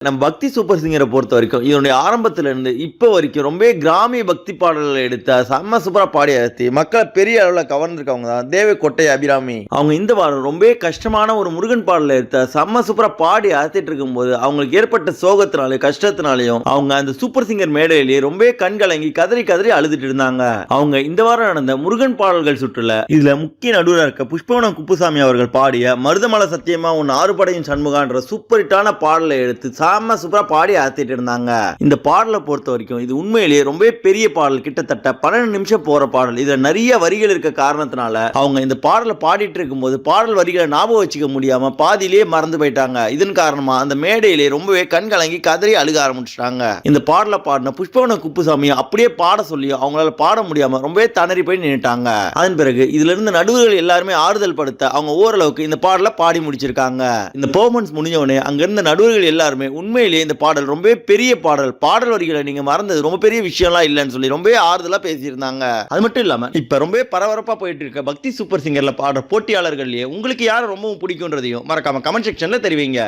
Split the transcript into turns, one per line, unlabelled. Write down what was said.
நம்ம பக்தி சூப்பர் சிங்கரை பொறுத்த வரைக்கும் இதனுடைய ஆரம்பத்துல இருந்து இப்போ வரைக்கும் ரொம்ப கிராமிய பக்தி பாடல்களை எடுத்த செம்ம சூப்பரா பாடி அழுத்தி மக்களை பெரிய அளவில் கவர்ந்துருக்கவங்க தான். தேவ கொட்டை அபிராமி. அவங்க இந்த வாரம் ரொம்ப கஷ்டமான ஒரு முருகன் பாடலை எடுத்த செம்ம சூப்பரா பாடி அழுத்திட்டு இருக்கும்போது அவங்களுக்கு ஏற்பட்ட சோகத்தினாலையும் கஷ்டத்தினாலையும் அவங்க அந்த சூப்பர் சிங்கர் மேடையிலேயே ரொம்ப கண்கலங்கி கதறி கதறி அழுதுட்டு இருந்தாங்க. அவங்க இந்த வாரம் நடந்த முருகன் பாடல்கள் சுற்றுல இதுல முக்கிய நடுவராக இருக்க புஷ்பவனம் குப்புசாமி அவர்கள் பாடிய மருதமலை சத்தியமா உன் ஆறுபடையும் சண்முகான்ற சூப்பர் ஹிட்டான பாடலை எடுத்து செம்ம சூப்பரா பாடி ஆத்திட்டு இருந்தாங்க. இந்த பாடலை பொறுத்த வரைக்கும் இது உண்மையிலேயே ரொம்ப பெரிய பாடல். கிட்டத்தட்ட பன்னெண்டு நிமிஷம் போற பாடல். இதுல நிறைய வரிகள் இருக்க காரணத்தினால அவங்க இந்த பாடலை பாடிட்டு இருக்கும்போது பாடல் வரிகளை ஞாபகம் வச்சுக்க முடியாம பாதியிலேயே மறந்து போயிட்டாங்க. இதன் காரணமா அந்த மேடையிலே ரொம்பவே கண் கலங்கி கதறி அழுக ஆரம்பிச்சிட்டாங்க. இந்த பாடலை பாடின புஷ்பவன குப்புசாமி அப்படியே பாட சொல்லி அவங்களால பாட முடியாம ரொம்பவே தணறி போய் நின்னுட்டாங்க. அதன் பிறகு இதுல இருந்து நடுவர்கள் எல்லாருமே ஆறுதல் படுத்த அவங்க ஓரளவுக்கு இந்த பாடலை பாடி முடிச்சிருக்காங்க. இந்த பெர்ஃபார்மன்ஸ் முடிஞ்ச உடனே அங்க இருந்த நடுவர்கள் எல்லாருமே உண்மையிலேயே இந்த பாடல் ரொம்பவே பெரிய பாடல். பாடல் வரிகளை நீங்க மறந்தது ரொம்ப பெரிய விஷயம்லாம் இல்லைன்னு சொல்லி ரொம்பவே ஆறுதலா பேசியிருந்தாங்க. அது மட்டும் இல்லாம இப்ப ரொம்பவே பரபரப்பா போயிட்டு இருக்க. பக்தி சூப்பர் சிங்கர்ல பாடுற போட்டியாளர்கள்லயே உங்களுக்கு யாரை ரொம்பவும் பிடிக்கும்ன்றதையும் மறக்காம கமெண்ட் செக்ஷன்ல தெரிவிங்க.